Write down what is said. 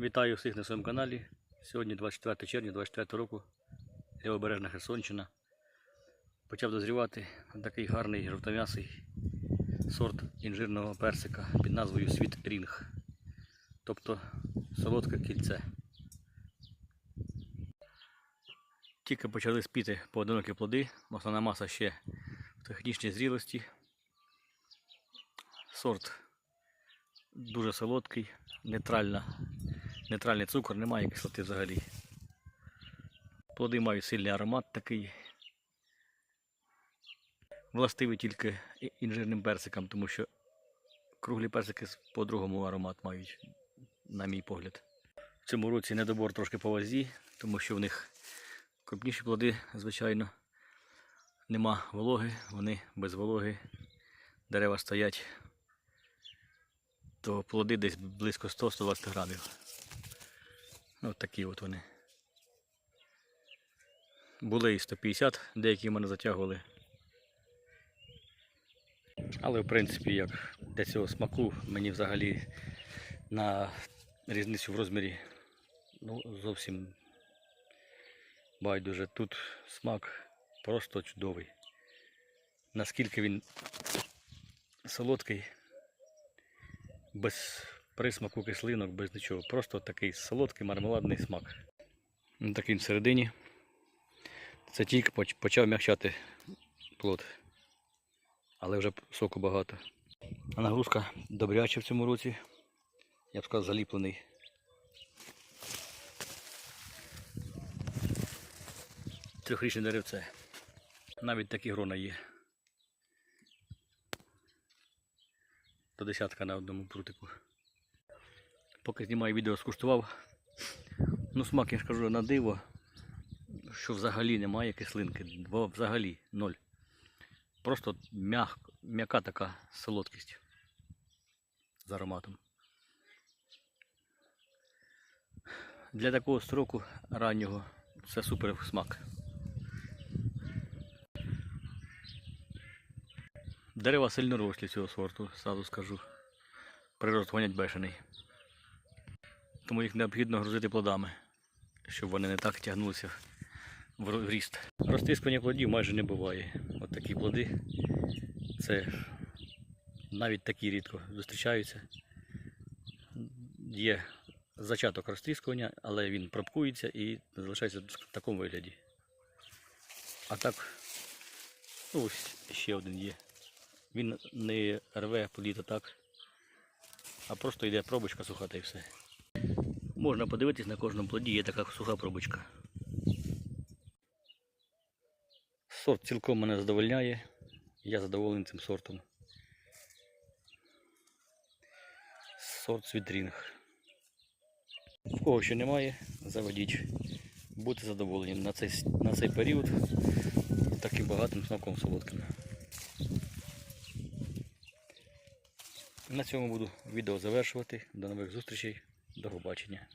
Вітаю всіх на своєму каналі. Сьогодні 24 червня 24 року. Лівобережна Херсонщина. Почав дозрівати такий гарний жовтом'ясий сорт інжирного персика під назвою Світ Рінг. Тобто солодке кільце. Тільки почали спіти поодинокі плоди, основна маса ще в технічній зрілості. Сорт дуже солодкий, нейтральна нейтральний цукор, немає кислоти взагалі. Плоди мають сильний аромат такий. Властивий тільки інжирним персикам, тому що круглі персики по-другому аромат мають, на мій погляд. В цьому році недобор трошки по вазі, тому що в них крупніші плоди, звичайно, нема вологи, вони без вологи. Дерева стоять, то плоди десь близько 100-120 грамів. Ось такі от вони. Були і 150, деякі в мене затягували. Але в принципі, як для цього смаку, мені взагалі на різницю в розмірі ну, зовсім байдуже. Тут смак просто чудовий. Наскільки він солодкий, без присмаку кислинок, без нічого. Просто такий солодкий мармеладний смак. Ну, Такий всередині. Це тільки почав м'якчати плод. Але вже соку багато. Нагрузка добряча в цьому році. Я б сказав, заліплений. Трьохрічне деревце. Навіть такі грона є. До десятка на одному прутику. Поки знімаю відео, скуштував. Ну, смак, я ж кажу, на диво, що взагалі немає кислинки. Бо взагалі ноль. Просто м'як, м'яка така солодкість з ароматом. Для такого строку раннього це супер смак. Дерева сильно рослі цього сорту, сразу скажу. Прирост гонять бешений. Тому їх необхідно грузити плодами, щоб вони не так тягнулися в ріст. Розтискування плодів майже не буває. От такі плоди. Це навіть такі рідко зустрічаються. Є зачаток розтріскування, але він пробкується і залишається в такому вигляді. А так, ну ось ще один є. Він не рве плід так, а просто йде пробочка суха та і все. Можна подивитись на кожному плоді, є така суха пробочка. Сорт цілком мене задовольняє. Я задоволений цим сортом. Сорт світрінг. В кого ще немає, заведіть. Будьте задоволені на цей, на цей період таким багатим смаком солодким. На цьому буду відео завершувати. До нових зустрічей. До побачення.